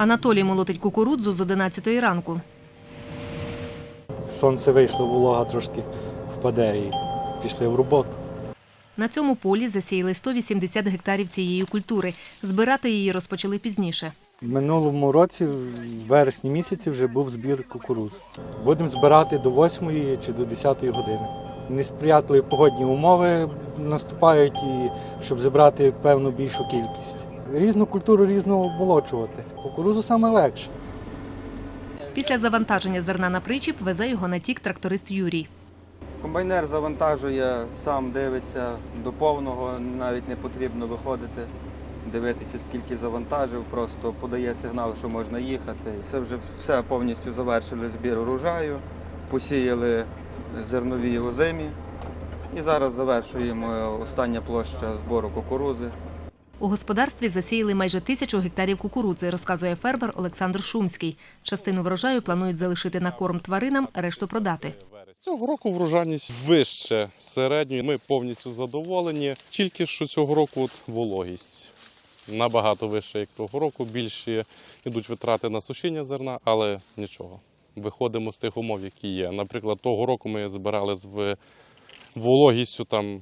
Анатолій молотить кукурудзу з 11 ранку. Сонце вийшло, волога трошки впаде і пішли в роботу. На цьому полі засіяли 180 гектарів цієї культури. Збирати її розпочали пізніше. Минулому році, в вересні місяці, вже був збір кукуруз. Будемо збирати до 8 чи до 10 години. Несприятливі погодні умови наступають, і щоб зібрати певну більшу кількість. Різну культуру різно обмолочувати. Кукурузу саме легше. Після завантаження зерна на причіп везе його на тік тракторист Юрій. Комбайнер завантажує, сам дивиться до повного, навіть не потрібно виходити, дивитися, скільки завантажив, просто подає сигнал, що можна їхати. Це вже все повністю завершили збір урожаю, посіяли зернові озимі. І зараз завершуємо остання площа збору кукурузи. У господарстві засіяли майже тисячу гектарів кукурудзи, розказує фермер Олександр Шумський. Частину врожаю планують залишити на корм тваринам, решту продати. Цього року врожайність вище середньої. Ми повністю задоволені. Тільки що цього року вологість набагато вища, як того року. Більші йдуть витрати на сушіння зерна, але нічого. Виходимо з тих умов, які є. Наприклад, того року ми збирали з вологістю там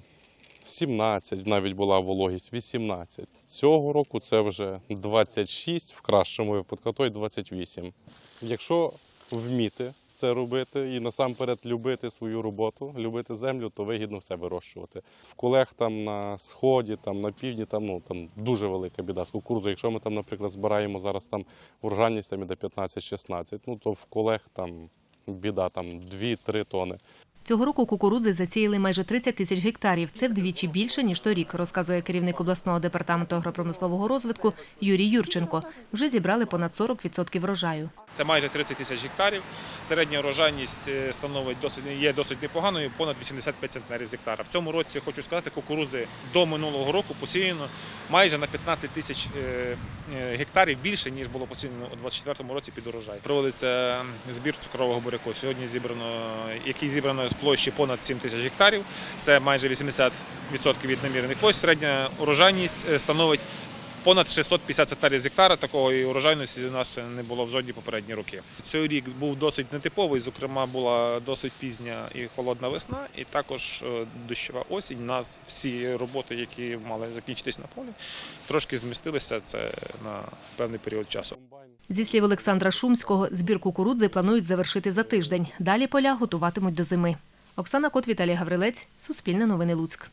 17, навіть була вологість 18. Цього року це вже 26, в кращому випадку, то й 28. Якщо вміти це робити і насамперед любити свою роботу, любити землю, то вигідно все вирощувати. В колег там на сході, там на півдні, там ну там дуже велика біда з кукурудзою. Якщо ми там, наприклад, збираємо зараз там врожайність там іде 15-16, ну то в колег там біда там 2-3 тони. Цього року кукурудзи засіяли майже 30 тисяч гектарів. Це вдвічі більше, ніж торік, розказує керівник обласного департаменту агропромислового розвитку Юрій Юрченко. Вже зібрали понад 40% врожаю. Це майже 30 тисяч гектарів. Середня урожайність е, становить досить є досить непоганою, понад 85 центнерів з гектара. В цьому році хочу сказати, кукурузи до минулого року посіяно майже на 15 тисяч е, е, гектарів більше ніж було посіяно у 2024 році під урожай. Проводиться збір цукрового буряку. Сьогодні зібрано, який зібрано з площі понад 7 тисяч гектарів. Це майже 80% від намірених площ. Середня урожайність становить Понад 650 центнерів з гектара такої урожайності у нас не було в жодні попередні роки. Цей рік був досить нетиповий. Зокрема, була досить пізня і холодна весна, і також е, дощова осінь. Нас всі роботи, які мали закінчитись на полі, трошки змістилися це на певний період часу. Зі слів Олександра Шумського, збір кукурудзи планують завершити за тиждень. Далі поля готуватимуть до зими. Оксана Кот, Віталій Гаврилець, Суспільне новини Луцьк.